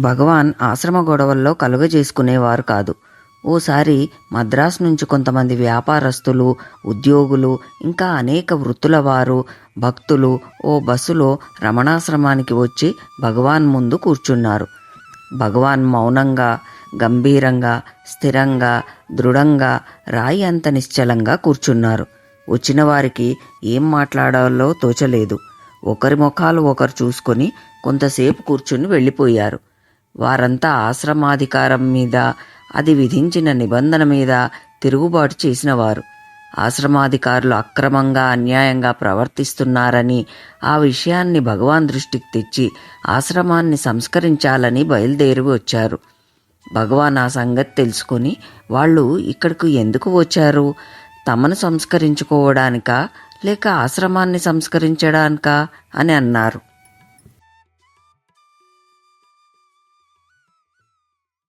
భగవాన్ ఆశ్రమ గొడవల్లో కలుగజేసుకునేవారు కాదు. ఓసారి మద్రాసు నుంచి కొంతమంది వ్యాపారస్తులు ఉద్యోగులు ఇంకా అనేక వృత్తుల వారు భక్తులు ఓ బస్సులో రమణాశ్రమానికి వచ్చి భగవాన్ ముందు కూర్చున్నారు. భగవాన్ మౌనంగా గంభీరంగా స్థిరంగా దృఢంగా రాయి అంత నిశ్చలంగా కూర్చున్నారు. వచ్చిన వారికి ఏం మాట్లాడాలో తోచలేదు. ఒకరి ముఖాలు ఒకరు చూసుకొని కొంతసేపు కూర్చుని వెళ్ళిపోయారు. వారంతా ఆశ్రమాధికారం మీద అది విధించిన నిబంధన మీద తిరుగుబాటు చేసినవారు. ఆశ్రమాధికారులు అక్రమంగా అన్యాయంగా ప్రవర్తిస్తున్నారని ఆ విషయాన్ని భగవాన్ దృష్టికి తెచ్చి ఆశ్రమాన్ని సంస్కరించాలని బయలుదేరి వచ్చారు. భగవాన్ ఆ సంగతి తెలుసుకుని వాళ్ళు ఇక్కడికి ఎందుకు వచ్చారు? తమను సంస్కరించుకోవడానికా? లేక ఆశ్రమాన్ని సంస్కరించడానికా? అని అన్నారు.